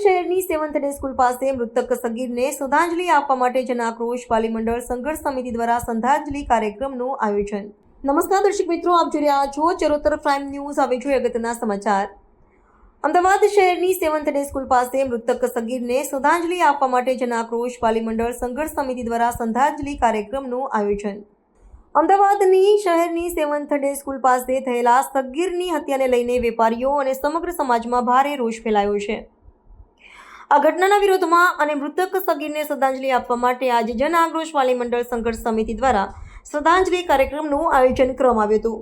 Seventh day school પાસે મૃતક સગીરને શ્રદ્ધાંજલિ આપવા માટે જન આક્રોશ વાલી મંડળ સંઘર્ષ સમિતિ દ્વારા શ્રદ્ધાંજલિ કાર્યક્રમનું આયોજન. નમસ્કાર દર્શક મિત્રો, આપ જોઈ રહ્યા છો ચરોતર પ્રાઇમ ન્યૂઝ. આવે છે અગત્યના સમાચાર. અમદાવાદ શહેરની સેવન્થ ડે સ્કૂલ પાસે મૃતક સગીરને શ્રદ્ધાંજલિ આપવા માટે જન આક્રોશ વાલી મંડળ સંઘર્ષ સમિતિ દ્વારા શ્રદ્ધાંજલિ કાર્યક્રમનું આયોજન. અમદાવાદની શહેરની સેવન્થ ડે સ્કૂલ પાસે થયેલા સગીરની હત્યાને લઈને વેપારીઓ અને સમગ્ર સમાજમાં ભારે રોષ ફેલાયો છે. આ ઘટનાના વિરોધમાં અને મૃતક સગીરને શ્રદ્ધાંજલિ આપવા માટે આજે જન આક્રોશ વાલી મંડળ સંઘર્ષ સમિતિ દ્વારા શ્રદ્ધાંજલિ કાર્યક્રમનું આયોજન કરવામાં આવ્યું હતું.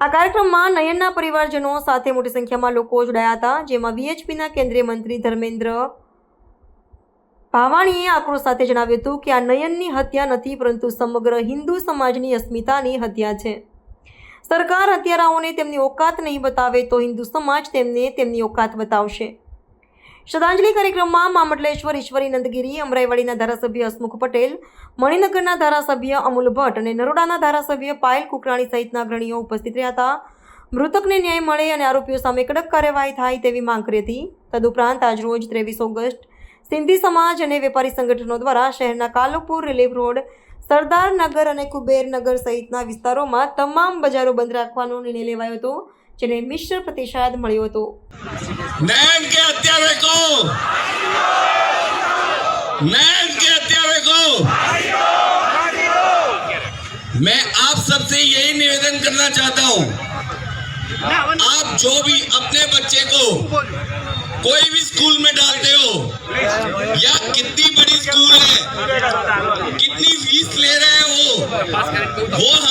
આ કાર્યક્રમમાં નયનના પરિવારજનો સાથે મોટી સંખ્યામાં લોકો જોડાયા હતા, જેમાં વીએચપીના કેન્દ્રીય મંત્રી ધર્મેન્દ્ર ભાવાણીએ આક્રોશ સાથે જણાવ્યું હતું કે આ નયનની હત્યા નથી, પરંતુ સમગ્ર હિન્દુ સમાજની અસ્મિતાની હત્યા છે. સરકાર હત્યારાઓને તેમની ઓકાત નહીં બતાવે તો હિન્દુ સમાજ તેમને તેમની ઓકાત બતાવશે. શ્રદ્ધાંજલિ કાર્યક્રમમાં મામટલેશ્વર ઈશ્વરી નંદગીરી, અમરાઈવાડીના ધારાસભ્ય હસમુખ પટેલ, મણિનગરના ધારાસભ્ય અમુલ ભટ્ટ અને નરોડાના ધારાસભ્ય પાયલ કુકરાણી સહિતના અગ્રણીઓ ઉપસ્થિત રહ્યા હતા. મૃતકને ન્યાય મળે અને આરોપીઓ સામે કડક કાર્યવાહી થાય તેવી માંગ કરી હતી. તદુપરાંત આજરોજ ત્રેવીસ ઓગસ્ટ સિંધી સમાજ અને વેપારી સંગઠનો દ્વારા શહેરના કાલુપુર રિલીફ રોડ, સરદારનગર અને કુબેરનગર સહિતના વિસ્તારોમાં તમામ બજારો બંધ રાખવાનો નિર્ણય લેવાયો હતો. જેને મિશ્ર પ્રતિસાદ મળ્યો હતો नैन के हत्यारे को नैन के हत्यारे को मैं आप सबसे यही निवेदन करना चाहता हूं आप जो भी अपने बच्चे को कोई भी स्कूल में डालते हो या कितनी बड़ी स्कूल है कितनी फीस ले रहे हो वो हमें नहीं देखना है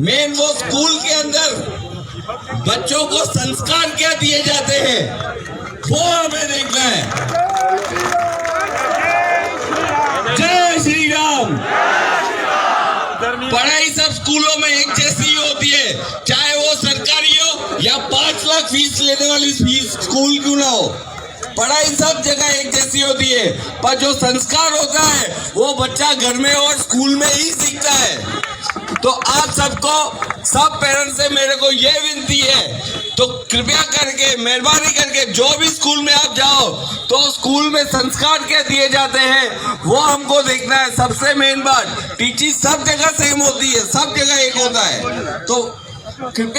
मेन वो स्कूल के अंदर बच्चों को संस्कार क्या दिए जाते हैं? वो हमें देखना है। जय श्री राम पढ़ाई सब स्कूलों में एक जैसी होती है। चाहे वो सरकारी हो या पाँच लाख फ़ीस लेने वाली फ़ीस स्कूल क्यों ना हो। पढ़ाई सब जगह एक जैसी होती है। पर जो संस्कार होता है, वो बच्चा घर में और स्कूल में ही सीखता है। तो आप सबको, सब पेरेंट्स से मेरे को ये विनती है तो कृपया करके, मेहरबानी करके जो भी स्कूल में आप जाओ तो स्कूल में संस्कार क्या दिए जाते हैं, वो हमको देखना है। सबसे मेन बात टीचिंग सब जगह सेम होती है, सब जगह एक होता है। तो कृपया